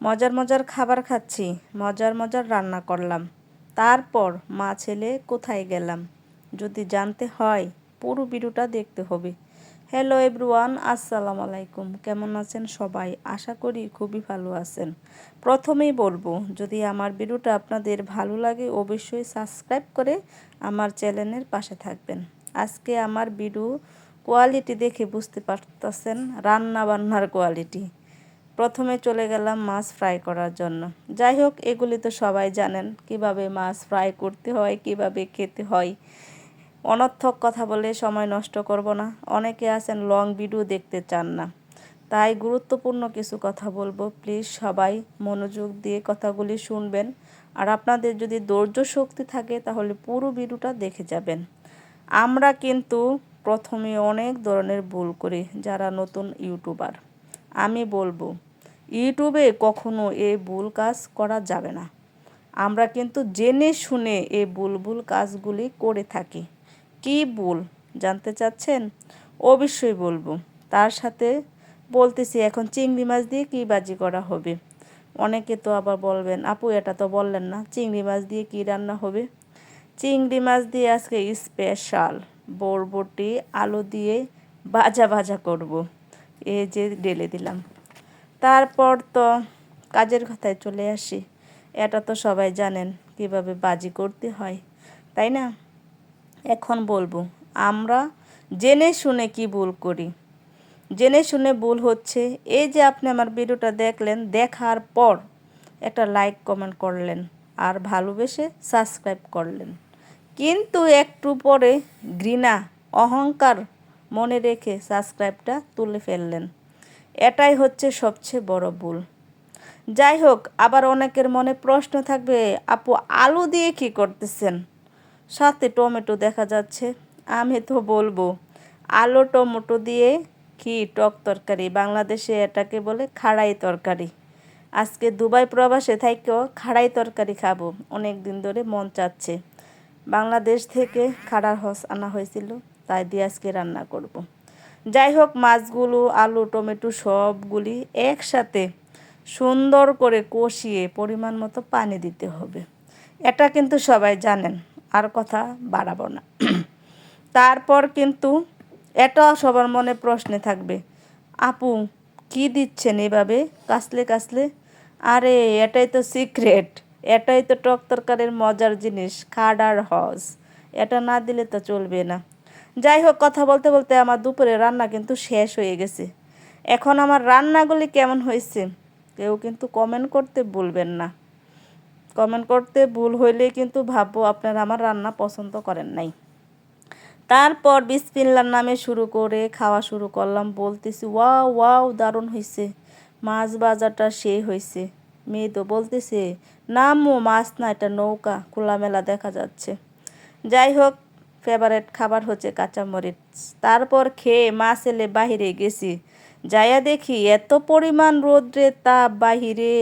মজার মজার খাবার খাচ্ছি, মজার মজার রান্না করলাম। তারপর মা ছেলে কোথায় গেলাম? যদি জানতে হয়, পুরো ভিডিওটা দেখতে হবে। হ্যালো এভরিওয়ান আসসালামু আলাইকুম। কেমন আছেন সবাই? আশা করি খুবই ভালো আছেন। প্রথমেই বলব, যদি আমার ভিডিওটা আপনাদের ভালো লাগে, অবশ্যই সাবস্ক্রাইব করে আমার চ্যানেলের পাশে থাকবেন। আজকে আমার ভিডিও কোয়ালিটি দেখে বুঝতে পারতেছেন রান্না বান্নার কোয়ালিটি প্রথমে চলে গেলাম মাছ ফ্রাই করার জন্য। যাই হোক এগুলি তো সবাই জানেন, কীভাবে মাছ ফ্রাই করতে হয়, কীভাবে খেতে হয়। অনর্থক কথা বলে সময় নষ্ট করব না। অনেকে আছেন লং ভিডিও দেখতে চান না। তাই গুরুত্বপূর্ণ কিছু কথা বলব। প্লিজ সবাই মনোযোগ দিয়ে কথাগুলি শুনবেন। আর আপনাদের যদি ধৈর্য শক্তি থাকে, তাহলে পুরো ভিডিওটা দেখে যাবেন। আমরা কিন্তু প্রথমে অনেক ধরনের ভুল করি, যারা নতুন ইউটিউবার। আমি বলব ইউটিউবে কখনো এই ভুল কাজ করা যাবে না। আমরা কিন্তু জেনে শুনে এই ভুল ভুল কাজগুলি করে থাকি। কি ভুল? জানতে চাচ্ছেন? অবশ্যই বলব। তার সাথে বলতেছি, এখন চিংড়ি মাছ দিয়ে কী বাজি করা হবে? অনেকে তো আবার বলবেন, আপু, এটা তো বললেন না, চিংড়ি মাছ দিয়ে কী রান্না হবে? চিংড়ি মাছ দিয়ে আজকে স্পেশাল বরবটি, আলু দিয়ে ভাজা ভাজা করব। এই যে ডেলে দিলাম। তারপর তো কাজের কথায় চলে আসি। এটা তো সবাই জানেন, কীভাবে বাজি করতে হয়, তাই না? এখন বলব, আমরা জেনে শুনে কি ভুল করি? জেনে শুনে ভুল হচ্ছে, এই যে আপনি আমার ভিডিওটা দেখলেন, দেখার পর একটা লাইক কমেন্ট করলেন আর ভালোবেসে সাবস্ক্রাইব করলেন। কিন্তু একটু পরে ঘৃণা, অহংকার মনে রেখে সাবস্ক্রাইবটা তুলে ফেললেন। এটাই হচ্ছে সবচেয়ে বড় ভুল। যাই হোক আবার অনেকের মনে প্রশ্ন থাকবে, আপু, আলু দিয়ে কি করতেছেন? সাথে টমেটো দেখা যাচ্ছে, আমি তো বলব, আলু টমেটো দিয়ে কি টক তরকারি? বাংলাদেশে এটাকে বলে খাড়াই তরকারি। আজকে দুবাই প্রবাসে থাকেও খাড়াই তরকারি খাব। অনেক দিন ধরে মন চাচ্ছে। বাংলাদেশ থেকে খাড়ার হস আনা হয়েছিল, তাই দিয়ে আজকে রান্না করব। যাই হোক মাছগুলো, আলু, টমেটো সবগুলি একসাথে সুন্দর করে কষিয়ে পরিমাণ মতো পানি দিতে হবে। এটা কিন্তু সবাই জানেন, আর কথা বাড়াবো না। তারপর কিন্তু এটা সবার মনে প্রশ্নে থাকবে, আপু, কি দিচ্ছেন এভাবে? কাসলে কাসলে? আরে, এটাই তো সিক্রেট, এটাই তো টক তরকারির মজার জিনিস খাড আর হজ। এটা না দিলে তো চলবে না। যাই হোক কথা বলতে বলতে আমার দুপুরে রান্না কিন্তু শেষ হয়ে গেছে। এখন আমার রান্নাগুলি কেমন হয়েছে, কেউ কিন্তু কমেন্ট করতে ভুলবেন না। কমেন্ট করতে ভুল হইলে কিন্তু ভাববো আপনারা আমার রান্না পছন্দ করেন নাই। তারপর বিসপিল্লার নামে শুরু করে খাওয়া শুরু করলাম, বলতেছি, ওয়াও ওয়াও, দারুণ হয়েছে মাছ বাজারটা সে হয়েছে মেয়ে তো বলতেছে নামও মাছ না, এটা নৌকা, খোলামেলা দেখা যাচ্ছে। যাই হোক ফেভারেট খাবার হচ্ছে কাঁচামরিচ। তারপর খেয়ে মা ছেলে বাহিরে গেছি। যাইয়া দেখি এত পরিমাণ রোদ্রে তাপ বাহিরে।